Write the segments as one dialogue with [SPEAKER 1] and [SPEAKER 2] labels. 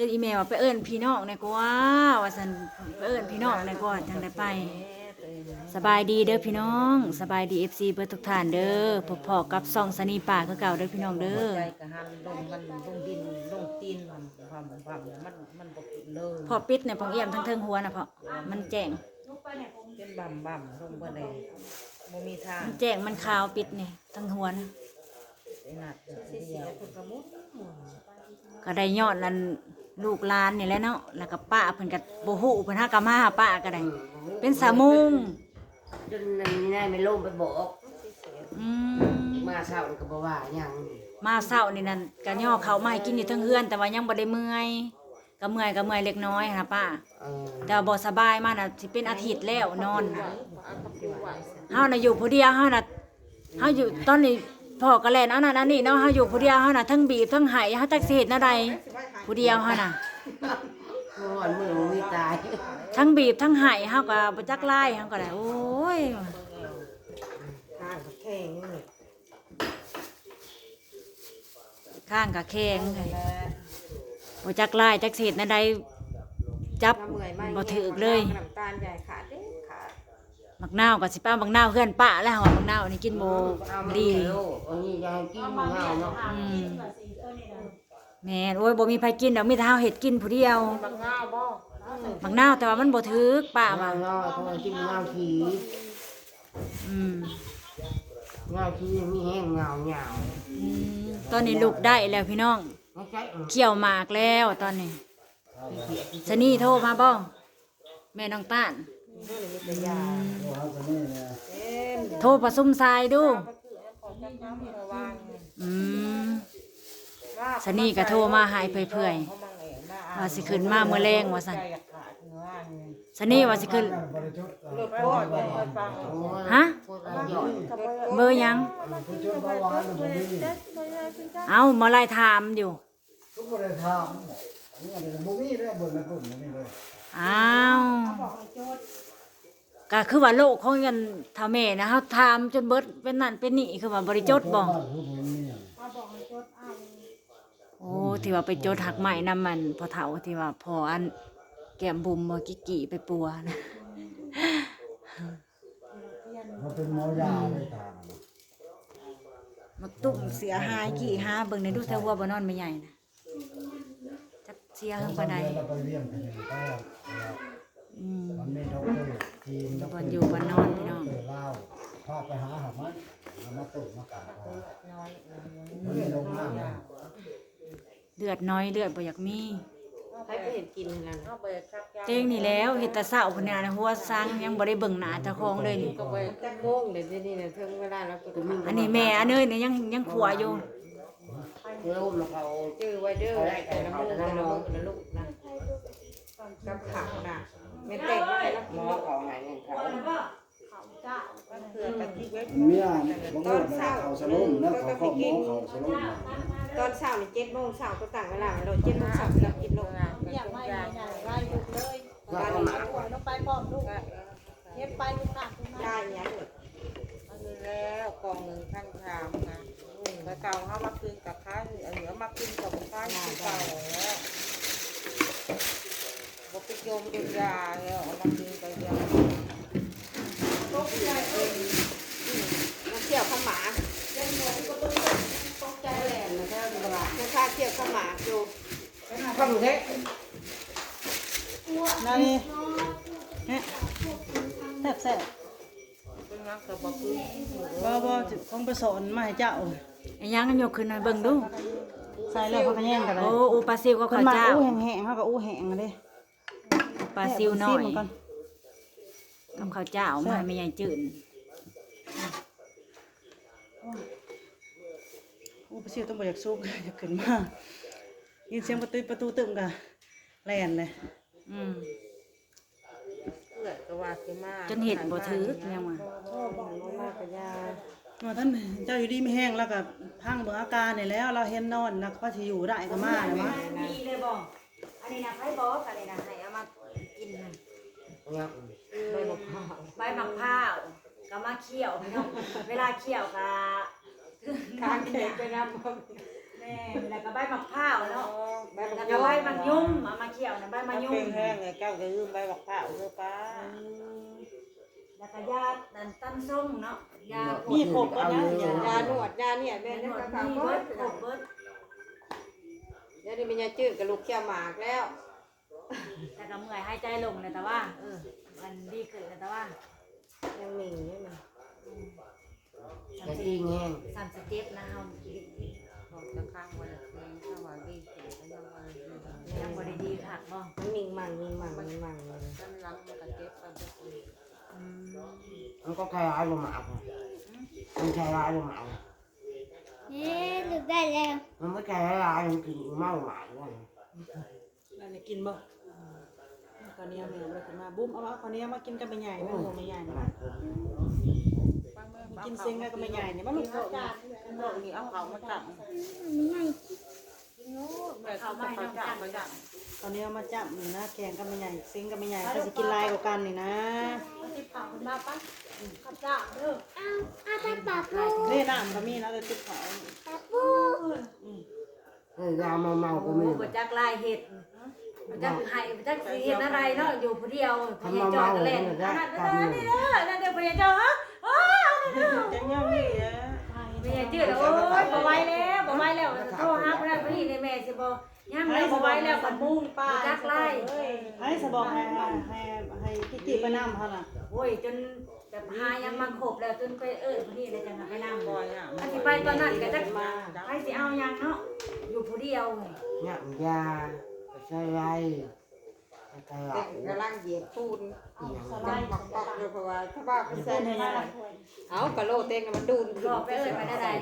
[SPEAKER 1] จนอีเมลว่าไปเอิ้นพี่น้องในอยกว่าว่าซั่นไปเอิ้นพี่น้องในอยกว่าจังได้ไป สบายดีเด้อพี่น้อง สบายดี FC เบิดทุกท่านเด้อพบพอกับซ่องสนีป่าคือเก่าเด้อพี่น้องเด้อ
[SPEAKER 2] ใจกะหันลงมันลงดินลงตีนมันความความมันมันบกเลย
[SPEAKER 1] พอปิดในยพองเอี่ยมทั้งเทิงหัวนะเพาะมันแจ้ง
[SPEAKER 2] เป็นบ่ำบ่ำลงบ่ได้บ่มีทาง
[SPEAKER 1] มันแจ้งมันขาวปิดนี่ทั้งหัวนะ
[SPEAKER 2] ไอ้นัดเสียคนกระมุด
[SPEAKER 1] ก็ได้ยอดนั้น ลูกหลานนี่แหละเนาะแล้วก็ป้าเพิ่นก็บ่ฮู้เพิ่นหากะมาหาป้าก็ได้เป็นสามุง
[SPEAKER 3] จนนั่นนี่นายไม่ลงไปบอก
[SPEAKER 1] อืม
[SPEAKER 3] มาเช้านี่ก็บ่ว่าหยัง
[SPEAKER 1] มาเช้านี่นั่นก็ย่อเขาวมาให้กินอยู่เทั้งเฮือนแต่ว่ายังบ่ได้เมื่อยก็เมื่อยก็เมื่อยเล็กน้อยนะป้า
[SPEAKER 3] เออ
[SPEAKER 1] แต่ว่าบ่สบายมาน่ะสิเป็นอาทิตย์แล้วนอนเฮาน่ะอยู่ผู้เดียวเฮาน่ะเฮาอยู่ตอนนี้ พ่อก็แล่นอันนั้นอันนี้เนาะเฮาอยู่ผู้เดียวเฮาน่ะทั้งบีบทั้งไหเฮาจักสิเฮ็ดแนวใดผู้เดียวเฮาน่ะ
[SPEAKER 3] เพราะว่ามือมีตาย
[SPEAKER 1] ทั้งบีบทั้งไหเฮาก็บ่จักไล่เฮาก็ได้โอ้ย
[SPEAKER 2] ข้างแข็งนี่
[SPEAKER 1] ข้างก็แข็งเลยบ่จักไล่จักสิเฮ็ดแนวใดจับบ่ถึกเลย
[SPEAKER 2] น้ำตาลใหญ่ขาด
[SPEAKER 1] มักนาวก็สิป้ามักนาวเพื่อนป้าแล้วว่ามักนาวนี่กินบ่ดี
[SPEAKER 3] โอ้อันนี้ยายกินเงาเนาะ
[SPEAKER 1] อืมแม่นโอ้ยบ่มีไผกินดอกมีแต่เฮาเฮ็ดกินผู้เดียว
[SPEAKER 2] บางง่าบ่
[SPEAKER 1] มักนาวแต่ว่ามันบ่ถึกป้า
[SPEAKER 3] เงา
[SPEAKER 1] ว่า
[SPEAKER 3] เงาเขากินเงาขี้
[SPEAKER 1] อืม
[SPEAKER 3] เงาขี้มีแห้งเงาเหงา
[SPEAKER 1] อืมตอนนี้ลูกได้แล้วพี่น้อง
[SPEAKER 3] ไม่ใช่เออ
[SPEAKER 1] เขี่ยวหมากแล้วตอนนี้สนี่โทรมาบ่แม่น้องต้าน โทรประสุมทรายดูอืมสนี่ก็โทรมาหายเพื่อยๆว่าสิขึ้นมาเมื่อแรงว่าซั่นสนี่ว่าสิขึ้น
[SPEAKER 2] รถโคตรบ่ค่อยฟัง
[SPEAKER 3] โอ้ย
[SPEAKER 1] ฮะ
[SPEAKER 3] พวกเราหย่อย
[SPEAKER 1] เบอร์หยัง เอามาไล่ถามอยู่
[SPEAKER 4] ทุกคนเลยทำนี่อะไร บุมีได้เบิ่งในกลุ่มนี่เลย
[SPEAKER 1] อ้าวก็คือว่าโลกของกันทาแม่นะเฮาถามจนเบิดเป็นนั่นเป็นนี่คือว่าบริจดบ่
[SPEAKER 4] บ้านผู้ผมเนี่ย
[SPEAKER 1] โอ้ที่ว่าไปจดหักใหม่นํมันพอเฒ่าที่ว่าพออันแก้มบุมบ่กิกิไปปัวนะ
[SPEAKER 4] เขาเป็นหมอยาเลยทาง
[SPEAKER 1] มักตุ้มเสียหายกี่หาเบิ่งในดูแต่หัวบ่นอนไม่ใหญ่นะจักเสียเฮิงปานใด
[SPEAKER 4] เราไปเลี้ยงกันอย่างแป้ง
[SPEAKER 1] อืม
[SPEAKER 4] มันไม่ดอกเตอร์จีนดอก
[SPEAKER 1] บ่
[SPEAKER 4] เตอร์
[SPEAKER 1] อยู่บ่นอนพี่น้อง
[SPEAKER 4] เตอร์ลาวพาไปหาหามันเอามาตุ่มมากาบเอา
[SPEAKER 2] น้อย
[SPEAKER 4] มันไม่ลงน้ำนะ
[SPEAKER 1] เลือดน้อยเลือดบ่อยากมี
[SPEAKER 3] ให้ไปเห็นกินนั่น
[SPEAKER 2] เอาเบิดชักยา
[SPEAKER 1] เจ้งนี่แล้วเฮ็ดแต่เช้าพุ่นน่ะนะหัวซังยังบ่ได้เบิ่งหน้าเจ้าของเลยนี่
[SPEAKER 3] ก็ไปจักโมงเดี๋ยวนี้เนี่ยถึงเวลาแล้วก็มี
[SPEAKER 1] อันนี้แม่อันเอ้ยนี่ยังยังขัวอยู่
[SPEAKER 3] โลมแล้วเขา
[SPEAKER 2] จื้อไว้เด้อได้แต่ละมือแต่ละมือแต่ละลูกนะกับข้าวน่ะแม่แต่งไว้แล้ว
[SPEAKER 3] หมอเขาหายเงินเขา
[SPEAKER 2] เพื่อกะทิไว้
[SPEAKER 4] เมียบางคนเขาสลุ่มนะเขาก็หมอเขาสลุ่ม
[SPEAKER 2] ตอนเช้านี่เจ็ดโมงเช้าก็ต่างเวลาเราเจ็ดโมงเช้าเรากินลงงาน
[SPEAKER 5] อยากไม่ได้ไล่ลูกเลย
[SPEAKER 3] ว่าเขามา
[SPEAKER 5] หัวลงไปพร้อมลูกเฮ็ดไปลูกหนักลูกหนั
[SPEAKER 2] ได้
[SPEAKER 5] ก
[SPEAKER 2] ยังอันนี้แล้วกองหนึ่งพันสามนะ กระเก่าเขามาคืนกับค้าเหลือมาคืนกับค้าที่เก่าแล้วบอกไปโยมเป็นยาแล้วเอามาคืนกับยาต้องใจเองมาเที่ยวข้าวหมาเล่นนก็
[SPEAKER 3] ตกใจแหลมนะแค่เวลา
[SPEAKER 2] จะพาเที่ยวข้าวหมาอยู่
[SPEAKER 3] ทำเท่
[SPEAKER 5] นั่นนี่ฮะแซ่บแซ่บ
[SPEAKER 2] เป็นนักกับบอกคือ
[SPEAKER 5] บ่บ่คงไปสอนมาให้เจ้า
[SPEAKER 1] ไอ้ยังกันยกขึ้นมาเบิ่งดู
[SPEAKER 5] ใส่แล้วเขาก็แย่งกันเลย
[SPEAKER 1] โอ้อูปลาซิวก็
[SPEAKER 5] เพิ่
[SPEAKER 1] ข้านว
[SPEAKER 5] มา
[SPEAKER 1] เจ้า
[SPEAKER 5] อู้แห้งๆเขาก็อู้แห้งเด้
[SPEAKER 1] ปลาซิวน้อย
[SPEAKER 5] ซิมก่อน
[SPEAKER 1] กับข้าวเจ้ามาให้แม่ใหญ่จืด
[SPEAKER 5] อู้ไปซิวต้องบ่อยากซุกอยากขึ้นมายินเสียงประตูประตูตึมกะแล่นเลย
[SPEAKER 1] อืม
[SPEAKER 2] เพื่อก็ว่าคือมา
[SPEAKER 1] จนเห็ดบ่ถือยังว่า
[SPEAKER 2] มากกับยา
[SPEAKER 5] ว่าท่านเจ้าอยู่ดีไม่แห้งแล้วก็พังเบิ่งอาการนี่แล้ว เราเห็นนอนนะว่าสิอยู่ได้ก็มาแล้วมะ
[SPEAKER 1] มีเลยบ่อันนี้นะไผบอกอันนี้นะให้เอามากินนะ
[SPEAKER 3] เนี่ยใบมะพร้าว
[SPEAKER 1] ใบมะพร้าวก็มาเคี่ยวพี่น้องเวลาเคี่ยวก็
[SPEAKER 2] การเข็นไปนะ
[SPEAKER 1] แม่แล้วก็ใบมะพร้าวเนาะ
[SPEAKER 2] แบ
[SPEAKER 1] แล้ว
[SPEAKER 2] บ
[SPEAKER 1] ก็ใบมะยุ่มยวนะใบมะ
[SPEAKER 2] มา
[SPEAKER 1] ยุ
[SPEAKER 2] ยุ่
[SPEAKER 1] ง
[SPEAKER 2] งแห้งไงเจ้าจะยืมใบบักเผาเด้อป้า
[SPEAKER 1] แล้วก็ยาดันตั้นส้มเนาะยาปว
[SPEAKER 5] มี
[SPEAKER 1] ด
[SPEAKER 5] ครบบ่นะยายา
[SPEAKER 2] หนวดยาเนี่ยแม่
[SPEAKER 1] เป็น
[SPEAKER 2] เนี่ย
[SPEAKER 1] หนวด
[SPEAKER 2] ก็
[SPEAKER 1] มี
[SPEAKER 2] ทำ
[SPEAKER 1] เบิ
[SPEAKER 2] เบิ
[SPEAKER 1] ด
[SPEAKER 2] ด
[SPEAKER 1] ครบเบิด
[SPEAKER 2] เดี๋ยวนี้มียาจืดกับลูกเขี้ยวหมากแล้ว
[SPEAKER 1] แต่ก็เมื่อยหายใจลงเลยแต่ว่าเออมันดีขึ้นเลยแต่ว่า
[SPEAKER 2] ยังมีอยู่นี่
[SPEAKER 3] จะตีแห้ง
[SPEAKER 1] สามสิบเจ็ดนะเฮา
[SPEAKER 2] บอกจะข้างวันละคืนถ้าว่าดีขึ้นก็ยังว่าดี
[SPEAKER 1] ยังบ่ได้ดีคักบ่
[SPEAKER 2] มันมิงมันมิงมันมิงมัน มันก็
[SPEAKER 3] คล้ายๆลงหมากมันคล้ายๆลงหมาก
[SPEAKER 6] เอ๊ะหลุดได้แล้ว
[SPEAKER 3] มันไม่คล้ายๆมันกินเมาหมากเลย
[SPEAKER 5] นั่นน่ะกินบ่ข้าวเหนียวแม่บ่ได้ขึ้นมาบุ้มเอามาข้าวเหนียวมากินกับแม่ใหญ่แม่บ่แม่ใหญ่นะกินเซ็งกับแม่ใหญ่นี่มาลูก
[SPEAKER 2] เอาบอกนี่เอาเขามาจับ
[SPEAKER 6] ไม่ใหญ่
[SPEAKER 2] แม่เขามาจับมาจับ
[SPEAKER 5] ข้าวเหนียวมาจับนี่นะแกงกับแม่ใหญ่เซ็งกับแม่ใหญ่ก็สิกินลายกว่ากันนี่นะ
[SPEAKER 6] อ้าวอ้าวตาปาปู
[SPEAKER 5] นี่น้ำก็มีนะแต่ติดเขา
[SPEAKER 6] ปาปู
[SPEAKER 3] เออยาเมาเมาก็มี
[SPEAKER 1] บ่จักลายเห็ดบ่จักไห้บ่จักสิเฮ็ดอะไรเนาะอยู่ผู้เดียวพญาจอดก็เล่นอันนั้นอันนั้นนี่เด้อนั่นเด้อพญาจอดฮะโอ้าวนั่นเด้อ
[SPEAKER 2] ยังยังมีอะ
[SPEAKER 1] แม่จืดโอ้ยบ่ไหวแล้วบ่ไหวแล้วโทรหาเพิ่นพี่นี่แม่สิบ่ยังแล้วบ่ไหวแล้วกันมุ่งป้าจักไล่
[SPEAKER 5] ให้สบอกให้ให้ให้กิกิไปน้ำเขาน่ะ
[SPEAKER 1] โอ้ยจน แบบหายังมาครบแล้วจนไปเอิ้นผู้นี้ได้จังไปนำ
[SPEAKER 2] บ่อยอะ
[SPEAKER 1] อันสิไปตอนนั้นก็จักมาใครสิเอายังเนาะอยู่ผู้เดียว
[SPEAKER 3] เนี่ยยาใช่ไรใช่ไร
[SPEAKER 2] เด็กกำลังเหยียบปูน
[SPEAKER 3] อย่าง
[SPEAKER 2] จังหมักปักเลยเพราะว่าถ้าบ้าไปใส่เอากะโลเต็งมันดูน
[SPEAKER 1] รอไปเอิ้นไปได้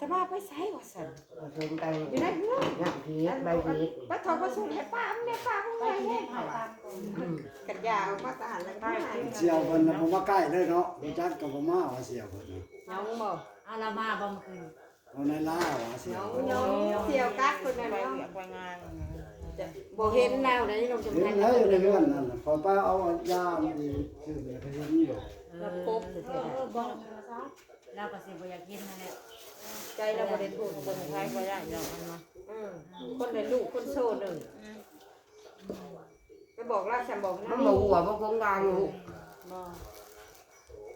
[SPEAKER 1] แต่
[SPEAKER 2] ว่าไปใส่ว่าสั่น
[SPEAKER 3] ผสมไป
[SPEAKER 2] อยู่ไหนเนาะ
[SPEAKER 3] เนี่ยพีใบพีช
[SPEAKER 2] ไปถอดกระสุนให้ป้ามันได้ป้ามันไงเนี่ยกันยาเอามาตานแล้วได้
[SPEAKER 4] เสียวเพิ่นนะผมว่าใกล้เลยเนาะบ่จักกับบ่มาว่าเสียวเพิ่นน้
[SPEAKER 2] องบ
[SPEAKER 1] อกอาลามาบ่มคืน
[SPEAKER 4] เอาในล่าว่าเสียว
[SPEAKER 2] น้องเสียวกัดคนในไรเวียกไปงาน บ่เห็นแล้วนะนี่ลงจม
[SPEAKER 4] เห็
[SPEAKER 2] พั
[SPEAKER 4] น
[SPEAKER 2] น
[SPEAKER 4] แล้วอยู่ในเรือนนั่นน่ะพอไปเอายามันดีชื่อเนี่ยเห็นอยู่
[SPEAKER 2] แล้วพบเถอะ
[SPEAKER 1] เราก็สิบ่อยากกินนั่นแหละ
[SPEAKER 2] ใจเราบ่ได้ถูกคนไทยบ่ได้เนาะมันเนาะคนได้ลูกคนโซ่หนึ่งไปบอกราชบอก
[SPEAKER 3] มั
[SPEAKER 2] นะ
[SPEAKER 3] นมาหัวมันคงดังอยู่
[SPEAKER 5] บ่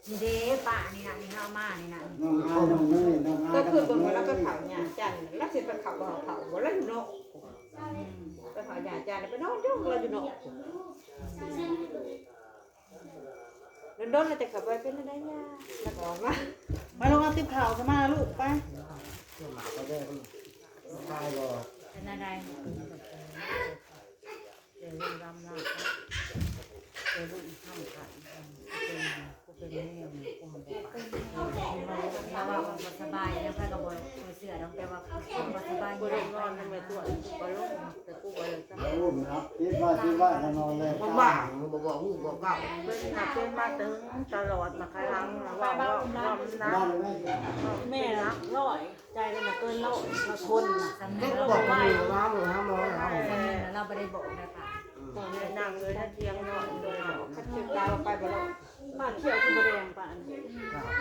[SPEAKER 1] นี่เด้ป้านี่น่ะนี่เฮามานี่น่ะ
[SPEAKER 4] น้องเอาน้องนี่น้องอา
[SPEAKER 2] ก็คือตรงนั้นแล้วก็เผาหญ้าจันทร์แล้วสิไปเผาบ่เผาบ่แล้วอยู่เนาะ เผาหญ้าจันไปนอนยู่เราอยู่เนาะโดนๆแล้วจะกลับไปเป็นอะไรยาแล้วก็ออกมา
[SPEAKER 5] ลงเอาติบข่าวกันมาลูกไป
[SPEAKER 3] เชื่อหมาได้ตายบ่
[SPEAKER 1] เป็นอะไร
[SPEAKER 2] เดี๋ยวลูกรำหน้าเดี๋ยวลูกห้ามขันเป็นกูเป็นแม่กูมันบ่ไป
[SPEAKER 1] เราว่าบ่สบายแล้วเพิ่นก็บ่บ่เชื่อดอกแต่ว่าบ่สบาย
[SPEAKER 2] กูได้นอนนั่นม่ตัวกูก็ลงแต่กูก็ เลยจัง
[SPEAKER 4] โอ้มนะคิดว่าคิดว่าจะนอนเลย
[SPEAKER 3] มันบ้างมันบอกว่าหูบอกเก่า
[SPEAKER 2] เป็นหนักเป็นมาถึงตลอดมาครั้งว่าว่าว่านะ
[SPEAKER 4] บ้านแม่
[SPEAKER 5] แม่นะร้อยใจเลยนะเกินร้อยละคน
[SPEAKER 1] สำ
[SPEAKER 3] ก็
[SPEAKER 1] นึกเรา
[SPEAKER 3] บอก
[SPEAKER 1] บ่
[SPEAKER 3] ว่า
[SPEAKER 1] ไหว
[SPEAKER 3] หมูน้ำหมูน้ำมองเอา
[SPEAKER 1] สำนึกเราบ่ได้บอกนะคะ
[SPEAKER 2] ผมเลยนั่งเลยถ้าเทียงนอนเลยคัดจุดดาวไปบ่แล้ว
[SPEAKER 5] บ้านเที่ยวคือบ่แดงป่าน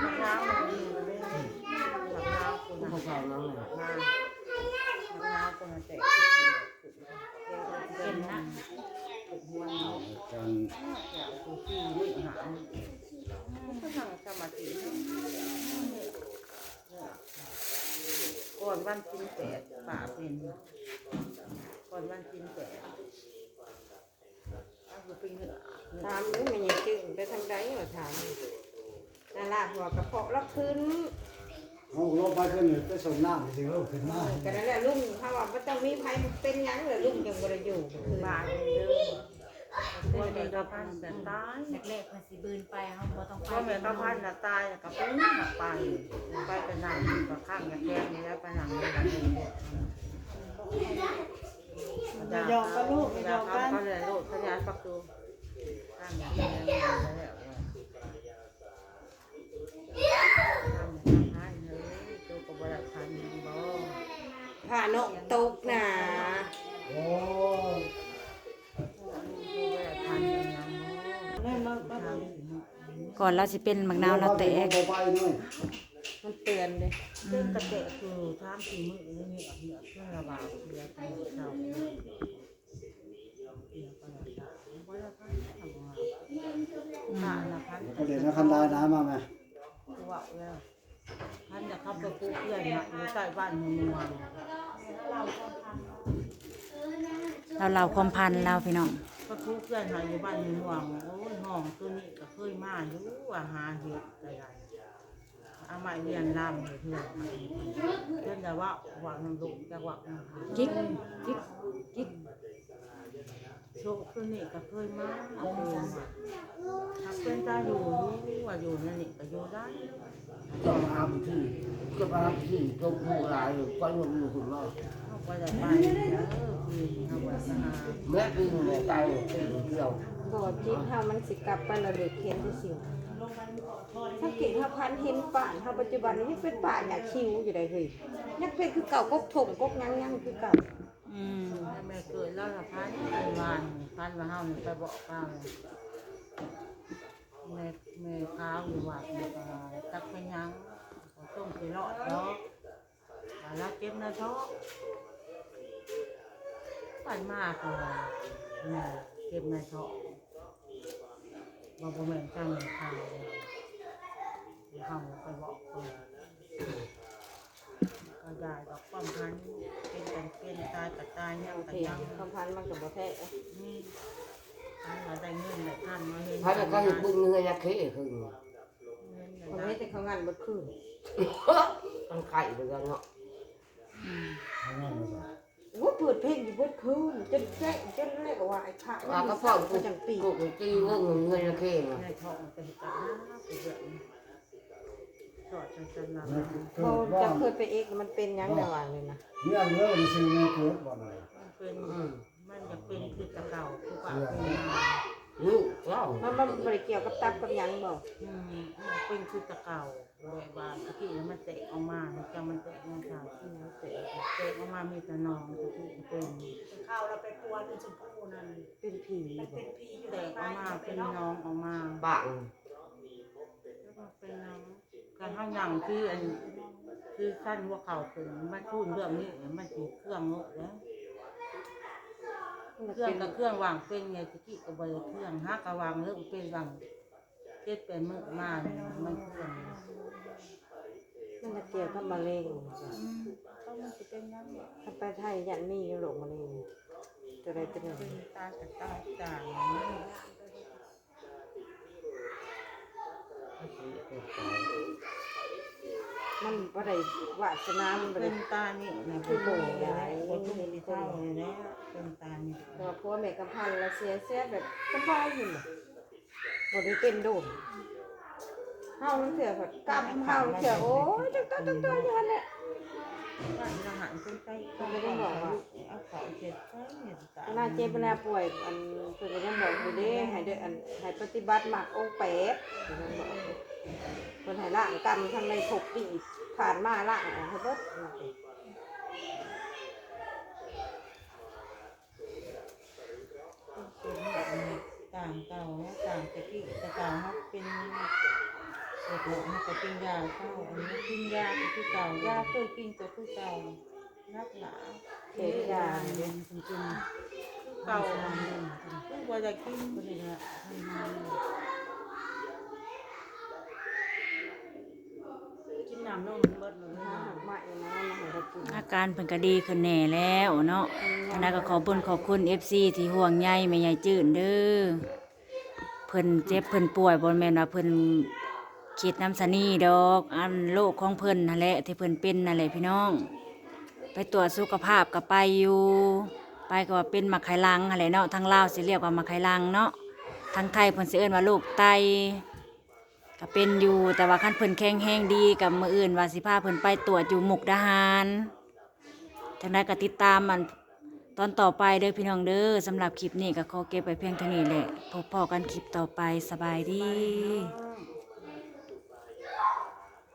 [SPEAKER 2] มะนาวมันดีมันเลยมะนาวคุณ
[SPEAKER 3] ผู้
[SPEAKER 2] นะ
[SPEAKER 3] ชายน้องเลย
[SPEAKER 2] มะนาวคุณนะเจ๊
[SPEAKER 1] เป็นนะ
[SPEAKER 4] กา
[SPEAKER 2] รก็นั่งสมาธิก่อนวันกินแปดป่าเป็น ก่อนวันกินแปดถามนี่มันยังจึงไปทางใดเหรอถามนั่นล่ะหัวกระเพาะแล้วขึ้น
[SPEAKER 4] ลงไปเพิ่นไปส่งน้ำสิเฮาขึ้นมา
[SPEAKER 2] ก็นั่นแหละลุงถ้าว่ามันต้องมีไผเป็นหยังเลยลุงยังบ่ได้อยู่คือบาดเด้อคนเป็นกระพันแต่ตาย
[SPEAKER 1] แรกๆเพิ่นสิบืนไปเฮาบ่ต้องไป
[SPEAKER 2] ก็เป็นกระพันน่ะตายกับปุ้งหักไปไปเป็นหนังกับข้างกับแก้มนี่แล้วไปหนังนี่แล้ว
[SPEAKER 5] อย่าหยอกกันลูกอย่าหยอกกัน
[SPEAKER 2] ก็เลยโลดสัญญาณประตูข้างอย่างนี้แล้ว นกตกน่
[SPEAKER 5] น
[SPEAKER 1] ก่อนเราสิเป็นมักนาวเราแตก่
[SPEAKER 4] ไมั
[SPEAKER 2] นเตือนเลยเรื่องกระเตะคือท่ามคือมือนี่เอเครื่องระบาดเหนือไา
[SPEAKER 4] เก็เยวนะคันได้น้ำมาไหม
[SPEAKER 2] ว่าแล้วท่านจะขับรถกู้เพื่อนมาอยู่ใต้บ้านเมือง
[SPEAKER 1] เราเราความพันเราพี่น้อง
[SPEAKER 2] ก็กู้เพื่อนหาอยู่บ้านเมืองโอ้ยห้องตัวนี้ก็เคยมาอยู่ว่าหาเห็ดอะไรเอามาเรียนรำเพื่อนเพื่อนจะว่าว่ามันดุจะว่ามันหา
[SPEAKER 1] กิ๊กกิ๊กกิ๊ก
[SPEAKER 2] โชคตัวนี้ก็เคยมาเคยมาถ้าเป็นตาอยู่รู้ว่าอยู่นั่นนี่ก็อยู่ได้
[SPEAKER 3] ก็อาบที่ก็อาบที่ตรงผู้หลายก็ยังอยู่คุณว่า
[SPEAKER 2] เขา ก็จะไปเด้อคือเขาว่าสหา
[SPEAKER 3] แม่ปีนตายเที่ยว
[SPEAKER 6] บ่จิตเฮามันสิกลับไประเบิดเขียนที่สิวถ้าเกิดเฮาพันเห็นป่านเฮาปัจจุบันนี้ยังเป็นป่าอยากคิวอยู่ได้เฮ้ยยังเป็นคือเก่ากกถมกกยังยังคือเก่า
[SPEAKER 1] อืม
[SPEAKER 2] แม่เกิดแล้วละพันเป็นวันพันมาเฮานี่ไปบอกป้าแม่แม่ข้าวอยู่วัดนี่ก็ตักไปยังเขาต้มไปรอดเนาะแล้วเก็บในท้อ งปันมากเลยแม่เก็บในท้องบอกว่าแม่ตั้งในข้าวเขาไปบอกเพิ่นก็ยายดอกป้อมพันเป็นกันเป็นตายกับตายยังกั
[SPEAKER 6] เค
[SPEAKER 2] ยัง
[SPEAKER 6] คำพันมันก็บ่แท้
[SPEAKER 2] นี่ท่านมาได้เงินเลยท่านมาเห็น
[SPEAKER 3] ถ้าจะก็นบุญเงินยักษ์คือ
[SPEAKER 2] เงินได้
[SPEAKER 6] แม่แต่เขางานบ่คืน
[SPEAKER 3] ต้องไข่เหมือนกันเนาะ
[SPEAKER 4] ทำงานมาจ้ะ
[SPEAKER 6] โอ้เปิดเพลงอยู่บ่คืนจนแจ้งจนแรกว่าไอ้พระ
[SPEAKER 3] ว่าก็พ่อ
[SPEAKER 6] ก็จังปี
[SPEAKER 3] กูกูจีเงินเงินยักษ์คือ
[SPEAKER 2] ได้ทองเป็นตาเป็นเรื่องสอดจันทร์นะ
[SPEAKER 4] เกิ
[SPEAKER 6] บ่
[SPEAKER 4] ดว่า
[SPEAKER 6] จะเคยไปเอกมันเป็นหยังได้ว่าเลยนะ
[SPEAKER 4] เนี่ยเลิกซื้อแม่เกิดบ่หน่อย
[SPEAKER 2] มันเป็นมันจะเป็นคือตะเก่าคือปากเป็นมา
[SPEAKER 3] ลูกเล่า
[SPEAKER 6] มันมันบ่ได้เกี่ยวกับตับกับหยังบ่
[SPEAKER 2] อืมมันเป็นคือตะเก่าแบบว่าตะกี้มันเตะออกมาจังมันเตะมันขาดที่มันเตะเตะออกมามีแต่นองตะกี้เป็น
[SPEAKER 5] ข้าวเราไปปัวเป็นชมพูนั่น
[SPEAKER 6] เป็นผีบ่
[SPEAKER 5] เป็นพีอยู่
[SPEAKER 2] เตะออกมาเป็นน้องออกมา
[SPEAKER 3] บัง
[SPEAKER 2] เป็นน้องการห้างอย่างคืออันคือสั้นหัวเข่าถึงมันพูดเรื่องนี้มันถือเครื่องงดแล้ว
[SPEAKER 6] มัน
[SPEAKER 2] เครื่อง
[SPEAKER 6] เป็น
[SPEAKER 2] กับเครื่องวางเป็นไงตะกี้กับบริเครื่องฮักกะวางเรื่องเป็นวางเจ็ดเป็นมือมาเนี่ยมันเครื่อง
[SPEAKER 6] มันจะเกี่ยวกับมะเร็งจ้ะ
[SPEAKER 2] อืมเขามันจะเป็นยังไง
[SPEAKER 6] ถ้าไปไทยยันมีอยู่โรคมะเร็งจะได้เป็นหยัง
[SPEAKER 2] เป็นตากับตาจาง
[SPEAKER 6] มันบ่ได้วาสนามันบ่
[SPEAKER 2] เป็
[SPEAKER 6] ได้
[SPEAKER 2] นตานี่นะคือโบยายคนที่มีเท่าเลยนะเป็นตานี่
[SPEAKER 6] แต่ว่าพ่อแม่กำพันละเสียเสียแบบสบายอยู่น่ะบ่ได้เป็นโดนเฮานั่นเถื่อก็กำเฮาเถื่อโอ้ยจังตาจังตาอยู่หั่นแหละ
[SPEAKER 2] ว่านอาหารคนใต้เขาไม่ได้บอกว่าเอาเของเจ็ดใช่เนี่ยตา
[SPEAKER 6] เวลาเจ็บเวลาป่วยอันเพิ่นก็ยังบอกอยู่เด้ให้เด้ออันให้ปฏิบัติหมักองค์แปดเพิ่นยังบอกอยู่เพิ่นให้ล้างกรรมทางในภพที่ผ่านมาล้างออกให้เบิด
[SPEAKER 2] ต่างเก่าต่างตะกี้ตะเก่าเขาเป็น เด็กหนุ่มเขาเป็นยาเข้าอันนี้กินยาคือเก่ายาเคยกินก็คือเก่านักหนา
[SPEAKER 6] เทยา
[SPEAKER 2] เรียนจริงๆเก่าคือว่าจะกินก็เลยละทำงาน
[SPEAKER 5] กินน้ำนมเบิดเลย
[SPEAKER 6] หาหมักไม้นะมาให้เรากิน
[SPEAKER 1] อาการเพิ่นก็ดีขึ้นแน่แล้วเนาะอันนั้นก็ขอบุญขอบคุณ FC ที่ห่วงใยแม่ใหญ่จื้นเด้อเพิ่นเจ็บเพิ่นป่วยบ่แม่นว่าเพิ่น คิดน้ำสนีดอกอันโรคของเพิ่นนั่นแหละที่เพิ่นเป็นนั่นแหละพี่น้อง ไปตรวจสุขภาพก็ไปอยู่ ไปก็ว่าเป็นมะไขลังอะไรเนาะทางลาวสิเรียกว่ามะไขลังเนาะทางไทยเพิ่นสิเอิ้นว่าโรคไตก็เป็นอยู่แต่ว่าคันเพิ่นแข็งแรงดีกับมืออื่นว่าสิพาเพิ่นไปตรวจอยู่มุกดาหารจังไดก็ติดตามมันตอนต่อไปเด้อพี่น้องเด้อสำหรับคลิปนี้ก็ขอเก็บไปเพียงเท่านี้แหละพบพอกันคลิปต่อไปสบายดี